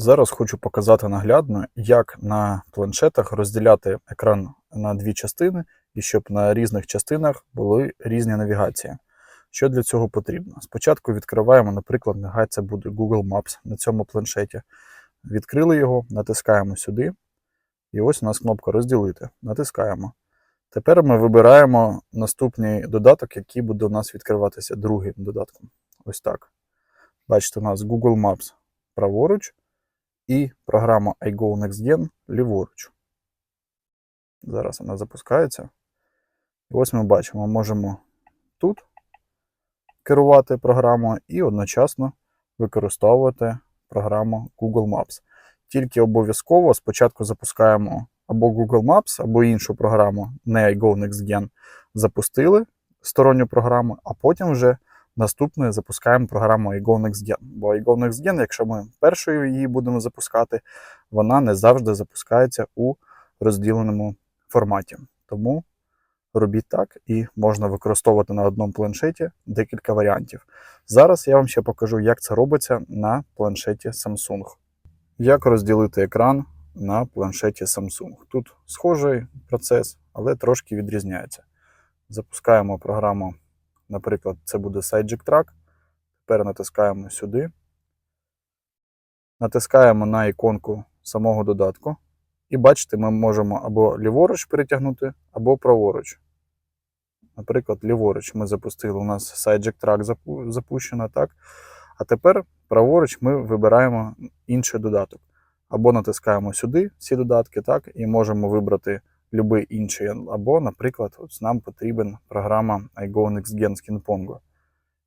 Зараз хочу показати наглядно, як на планшетах розділяти екран на дві частини, і щоб на різних частинах були різні навігації. Що для цього потрібно? Спочатку відкриваємо, наприклад, нехай це буде Google Maps на цьому планшеті. Відкрили його, натискаємо сюди, і ось у нас кнопка розділити. Натискаємо. Тепер ми вибираємо наступний додаток, який буде у нас відкриватися другим додатком. Ось так. Бачите, у нас Google Maps праворуч і програма iGo NextGen ліворуч. Зараз вона запускається. І ось ми бачимо, можемо тут керувати програмою і одночасно використовувати програму Google Maps. Тільки обов'язково спочатку запускаємо або Google Maps, або іншу програму, не iGo NextGen, запустили сторонню програму, а потім вже наступною запускаємо програму iGo NextGen. Бо iGo NextGen, якщо ми першою її будемо запускати, вона не завжди запускається у розділеному форматі. Тому робіть так і можна використовувати на одному планшеті декілька варіантів. Зараз я вам ще покажу, як це робиться на планшеті Samsung. Як розділити екран на планшеті Samsung. Тут схожий процес, але трошки відрізняється. Запускаємо програму, наприклад, це буде Sidejick Track. Тепер натискаємо сюди. Натискаємо на іконку самого додатку. І бачите, ми можемо або ліворуч перетягнути, або праворуч. Наприклад, ліворуч ми запустили, у нас Sidejack Track запущено, так? А тепер праворуч ми вибираємо інший додаток. Або натискаємо сюди всі додатки, так, і можемо вибрати будь-який інший. Або, наприклад, ось нам потрібен програма iGo NextGen Skin Pongo.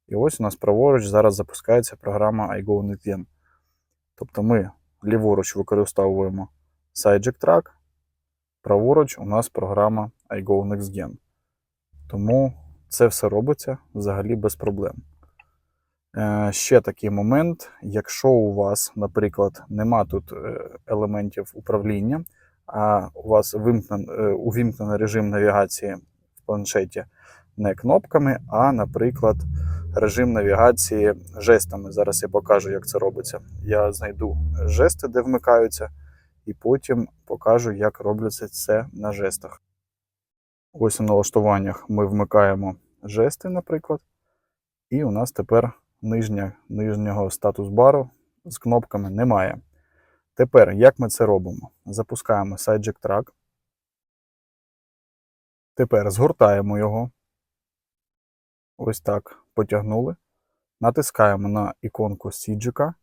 І ось у нас праворуч зараз запускається програма iGo NextGen. Тобто ми ліворуч використовуємо Sidejack Track, праворуч у нас програма iGo NextGen. Тому це все робиться взагалі без проблем. Е, Ще такий момент, якщо у вас, наприклад, нема тут е, елементів управління, а у вас е, увімкнений режим навігації в планшеті не кнопками, а, наприклад, режим навігації жестами. Зараз я покажу, як це робиться. Я знайду жести, де вмикаються, і потім покажу, як робиться це на жестах. Ось у налаштуваннях ми вмикаємо жести, наприклад, і у нас тепер нижня, нижнього статус-бару з кнопками немає. Тепер, як ми це робимо? Запускаємо Sidejack Track. Тепер згортаємо його. Ось так потягнули. Натискаємо на іконку Сіджика.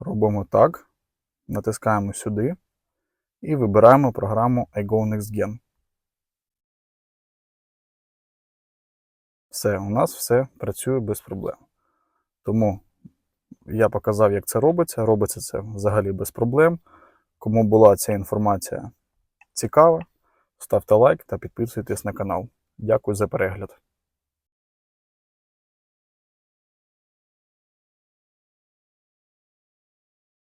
Робимо так. Натискаємо сюди і вибираємо програму iGo NextGen. Все, у нас все працює без проблем. Тому я показав, як це робиться. Робиться це взагалі без проблем. Кому була ця інформація цікава, ставте лайк та підписуйтесь на канал. Дякую за перегляд.